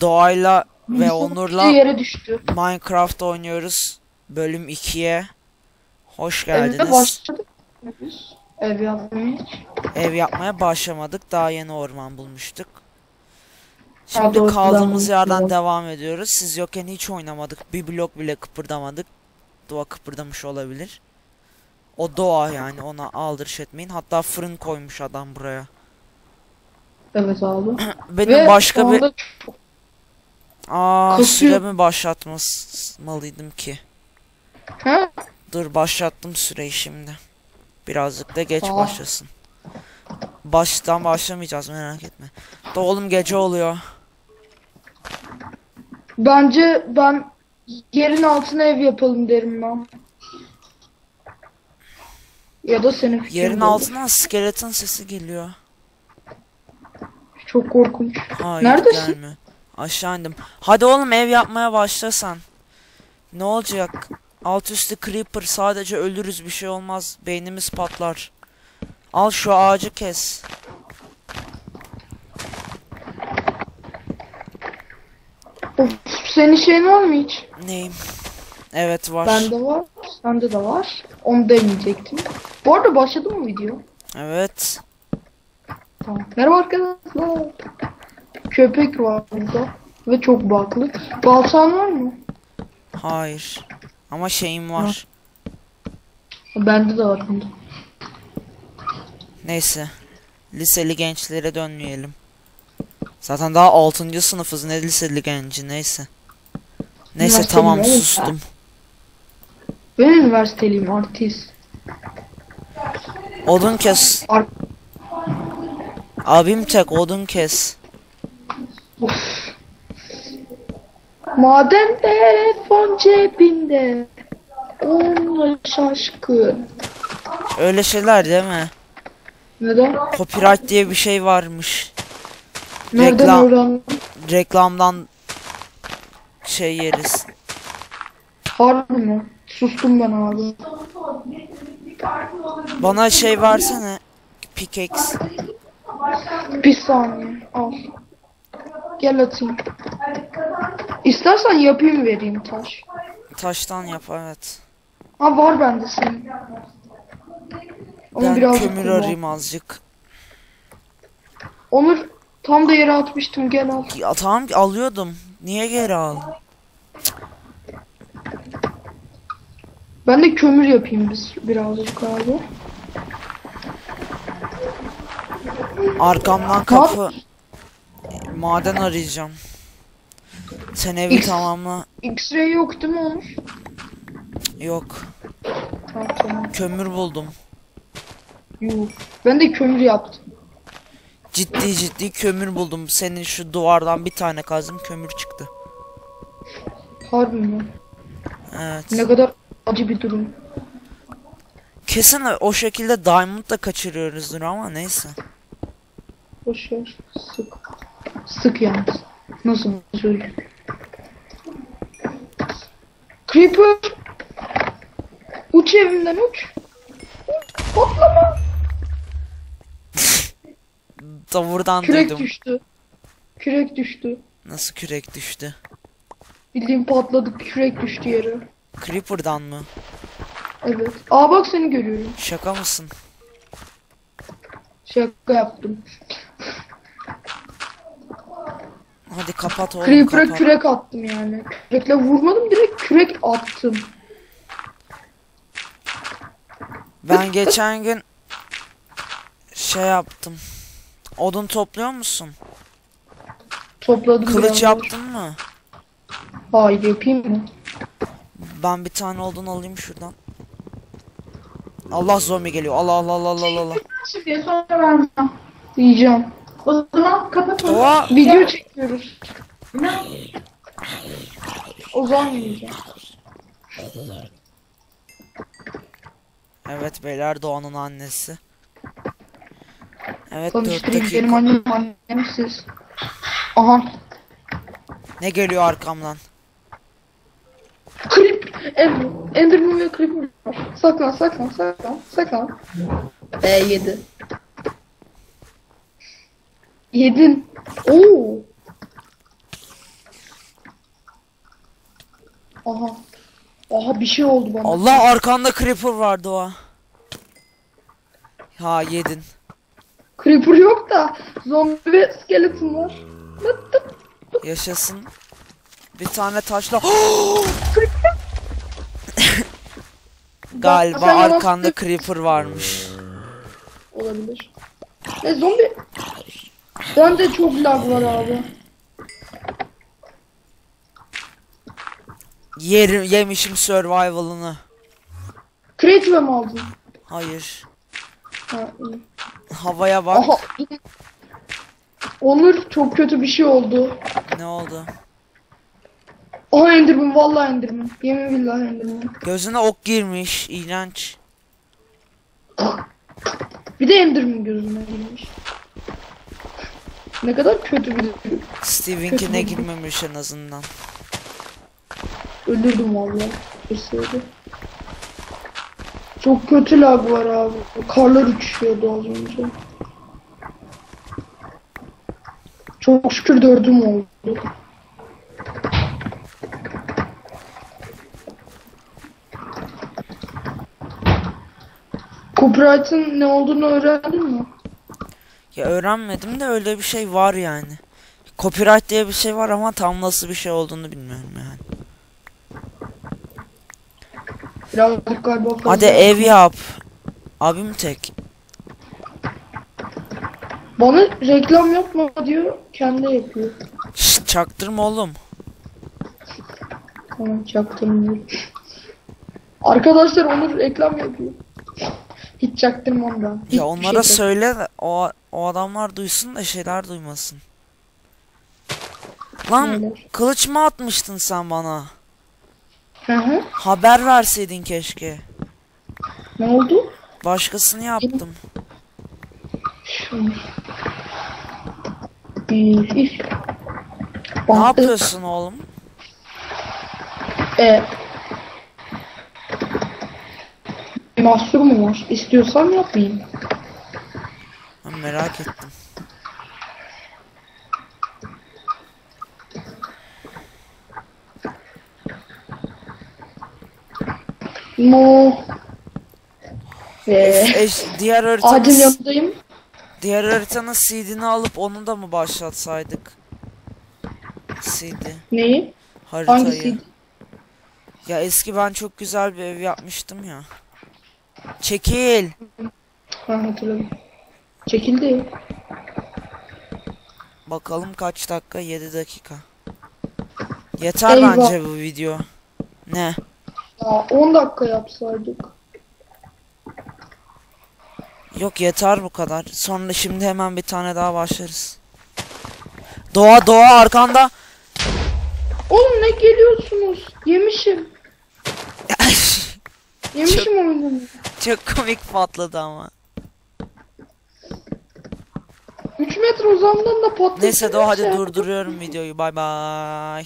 Doğayla ve Onur'la yere düştü. Minecraft oynuyoruz. Bölüm 2'ye. Hoş Evde geldiniz. başladık mı biz. Ev yapmaya. Ev yapmaya başlamadık. Daha yeni orman bulmuştuk. Şimdi doğru, kaldığımız yerden devam ediyoruz. Siz yokken hiç oynamadık. Bir blok bile kıpırdamadık. Doğa kıpırdamış olabilir. O doğa yani ona aldırış etmeyin. Hatta fırın koymuş adam buraya. Evet abi. Benim Ve başka bir çok- Aa kasıyor. süremi başlatmalıydım ki. Ha? Dur başlattım süreyi şimdi. Birazcık da geç Aa. başlasın. Baştan başlamayacağız merak etme. Da oğlum gece oluyor. Bence ben yerin altına ev yapalım derim ben. Ya da senin fikrin Yerin olur. altından skeleton sesi geliyor. Çok korkunç. Hayır Neredesin? gelme. Aşağı indim. Hadi oğlum ev yapmaya başlasan. Ne olacak? Alt üstü creeper sadece ölürüz bir şey olmaz. Beynimiz patlar. Al şu ağacı kes. Of, senin şeyin var mı hiç? Neyim? Evet var. Bende var. Sende de var. Onu demeyecektim. Bu arada başladı mı video? Evet. Tamam. Merhaba arkadaşlar. Köpek var burada. Ve çok baklı. Baltan var mı? Hayır. Ama şeyim var. Bende de var bunda. Neyse. Liseli gençlere dönmeyelim. Zaten daha 6. sınıfız ne liseli genci neyse. Neyse Üniversite tamam oğlum? sustum. Ben üniversiteliyim artist. Odun kes. Ar- Abim tek odun kes. Maden telefon cebinde. Onunla şaşkın. Öyle şeyler değil mi? Neden? Copyright diye bir şey varmış. Nereden Reklam. öğrendin? Reklamdan şey yeriz. Harbi mi? Sustum ben abi. Bana şey versene. Pickaxe. Bir saniye. Al. Gel atayım. İstersen yapayım vereyim taş. Taştan yap evet. Ha var bende senin. Ama Ben birazcık kömür kullan. arayayım azıcık. Onur tam da yere atmıştım gel al. Ya, tamam alıyordum. Niye geri al? Ben de kömür yapayım biz birazcık abi. Arkamdan kapı. Maden arayacağım. Sen evi X. tamamla. X-ray yok değil mi Onur? Yok. Tamam tamam. Kömür buldum. Yok. Ben de kömür yaptım. Ciddi ciddi kömür buldum. Senin şu duvardan bir tane kazdım kömür çıktı. Harbi mi? Evet. Ne kadar acı bir durum. Kesin o şekilde diamond da kaçırıyoruzdur ama neyse. Boşver. Sık. Sık yalnız. Nasıl söyleyeyim? Creeper. Uç evimden uç. Patlama. Davurdan Kürek duydum. düştü. Kürek düştü. Nasıl kürek düştü? Bildiğim patladı. Kürek düştü yere. Creeper'dan mı? Evet. Aa bak seni görüyorum. Şaka mısın? Şaka yaptım. Hadi kapat oğlum Creeper'a kapat. kürek attım yani. Kürekle vurmadım direkt kürek attım. Ben geçen gün şey yaptım. Odun topluyor musun? Topladım Kılıç biraz. yaptın mı? Hayır yapayım mı? Ben bir tane odun alayım şuradan. Allah zombi geliyor. Allah Allah Allah Allah Allah. Şimdi sonra vermem. Diyeceğim. O zaman kapat onu. Oha. Video çekiyoruz. Ozan yiyecek. Evet beyler Doğan'ın annesi. Evet dört Konuşturayım benim annem siz. Aha. Ne geliyor arkamdan? Creep. Ender, Enderman ve Creeper var. Saklan saklan saklan saklan. B7. Yedim. Oo. Aha. Aha bir şey oldu bana. Allah arkanda creeper vardı o. Ha yedin. Creeper yok da zombi ve skeleton var. Lıp. Yaşasın. Bir tane taşla. Galiba arkanda creeper varmış. Olabilir. E zombi ben de çok lag var abi. Yerim yemişim survival'ını. Creative mi aldın? Hayır. Ha, iyi. Havaya bak. Aha. Onur çok kötü bir şey oldu. Ne oldu? Aha Enderman vallahi Enderman. Yemin billahi Enderman. Gözüne ok girmiş. İğrenç. Bir de Enderman gözüme girmiş. Ne kadar kötü bir Steve'inkine girmemiş en azından. Öldürdüm vallahi. Hırsıydı. Çok kötü lag var abi. Karlar uçuşuyordu az önce. Çok şükür dördüm oldu. Copyright'ın ne olduğunu öğrendin mi? Ya öğrenmedim de öyle bir şey var yani. Copyright diye bir şey var ama tam nasıl bir şey olduğunu bilmiyorum yani. Birazcık galiba fazla. Hadi ev yap. Abim tek. Bana reklam yapma diyor. Kendi yapıyor. Şşt çaktırma oğlum. Tamam çaktırmıyorum. Arkadaşlar Onur reklam yapıyor. Hiç çaktırmam ben. Hiçbir Ya onlara şey söyle o, o adamlar duysun da şeyler duymasın. Lan kılıç mı atmıştın sen bana? Hı hı. Haber verseydin keşke. Ne oldu? Başkasını yaptım. Ne yapıyorsun oğlum? E, bir mahsur mu var? İstiyorsan yapmayayım. Ben merak ettim. No. Ve Eş, diğer haritanın, yanındayım. diğer haritanın CD'ni alıp onu da mı başlatsaydık? CD. Neyi? Haritayı. Hangisiydi? Ya eski ben çok güzel bir ev yapmıştım ya. Çekil. Ha hatırladım. Çekildi. Bakalım kaç dakika? 7 dakika. Yeter Eyvah. bence bu video. Ne? Ya 10 dakika yapsaydık. Yok yeter bu kadar. Sonra şimdi hemen bir tane daha başlarız. Doğa doğa arkanda. Oğlum ne geliyorsunuz? Yemişim. Yemişim oyunu. Çok komik patladı ama. 3 metre uzamdan da patladı. Neyse Doğa hadi durduruyorum videoyu. Bay bay.